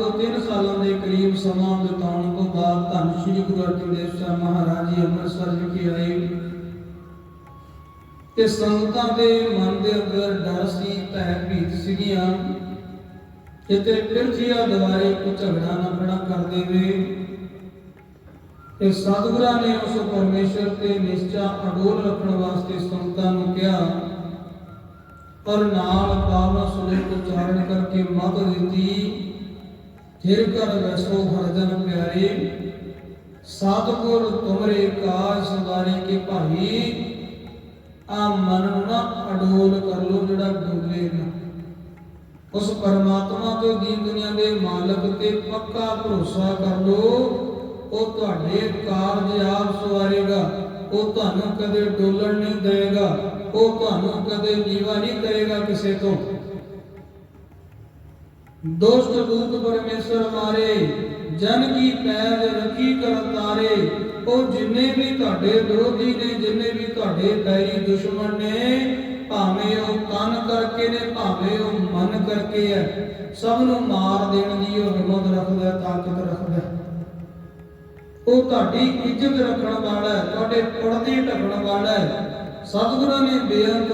ਤੋਂ 3 ਸਾਲਾਂ ਦੇ ਕਰੀਬ ਸਮਾਂ ਬਿਤਾਉਣ ਤੋਂ ਬਾਅਦ ਧੰਨ ਸ਼੍ਰੀ ਗੁਰੂ ਅਰਜਨ ਦੇਵ ਸਾਹਿਬ ਮਹਾਰਾਜ ਜੀ ਅੰਮ੍ਰਿਤਸਰ ਵਿਖੇ ਆਏ। ਤੇ ਸੰਗਤਾਂ ਦੇ ਮਨ ਦੇ ਅੰਦਰ ਡਰ ਸੀ ਭੈ ਭੀਤ ਸੀਗੀਆਂ। ਕਿਤੇ ਪਿਰਥੀਆ ਦੁਆਰੇ ਕੋਈ ਝਗੜਾ ਨਾ ਖੜਾ ਕਰ ਦੇਵੇ। ਤੇ ਸਤਿਗੁਰਾਂ ਨੇ ਉਸ ਪਰਮੇਸ਼ਰ ਤੇ ਨਿਸ਼ਚਾ ਅਡੋਲ ਰੱਖਣ ਵਾਸਤੇ ਸੰਗਤਾਂ ਨੂੰ ਕਿਹਾ, ਪਰ ਨਾਲ ਪਾਵਨ ਸੁਲੇਖ ਉਚਾਰਨ ਕਰਕੇ ਮਤ ਦਿੱਤੀ ਫਿਰ ਕਰ ਵੈਸੋ ਹਰਜਨ ਪਿਆਰੇ ਸਤਿਗੁਰ ਤੁਮਰੇ ਕਾਜ ਸੰਵਾਰੀ ਕੇ ਆ ਮਨ ਨੂੰ ਨਾ ਅਡੋਲ ਕਰ ਲੋ ਜਿਹੜਾ ਡੋਲੇ ਨਾ ਉਸ ਪਰਮਾਤਮਾ ਤੇ ਦੀਨ ਦੁਨੀਆ ਦੇ ਮਾਲਕ ਤੇ ਪੱਕਾ ਭਰੋਸਾ ਕਰ ਲੋ ਉਹ ਤੁਹਾਡੇ ਕਾਰਜ ਆਪ ਸਵਾਰੇਗਾ। ਉਹ ਤੁਹਾਨੂੰ ਕਦੇ ਡੋਲਣ ਨਹੀਂ ਦੇਗਾ ਉਹ ਤੁਹਾਨੂੰ ਕਦੇ ਨੀਵਾ ਨਹੀਂ ਕਰੇਗਾ ਕਿਸੇ ਤੋਂ। ਦੋਸਤ ਦੂਤ ਪਰਮੇਸ਼ਰ ਮਾਰੇ, ਜਨ ਕੀ ਪੈਜ ਰਖੀ ਕਰ ਉਹ ਜਿੰਨੇ ਵੀ ਤੁਹਾਡੇ ਵਿਰੋਧੀ ਨੇ, ਜਿੰਨੇ ਵੀ ਤੁਹਾਡੇ ਬੈਰੀ ਦੁਸ਼ਮਣ ਨੇ, ਭਾਵੇਂ ਉਹ ਕੰਨ ਕਰਕੇ ਨੇ, ਭਾਵੇਂ ਉਹ ਮਨ ਕਰਕੇ ਹੈ, ਸਭ ਨੂੰ ਮਾਰ ਦੇਣ ਦੀ ਉਹ ਹਿੰਮਤ ਰੱਖਦਾ ਤਾਕਤ ਰੱਖਦਾ ਉਹ ਤੁਹਾਡੀ ਇੱਜ਼ਤ ਰੱਖਣ ਵਾਲਾ ਹੈ, ਤੁਹਾਡੇ ਪਰਦੇ ਢੱਕਣ ਵਾਲਾ ਹੈ। ਸਤਿਗੁਰਾਂ ਨੇ ਬੇਅੰਤ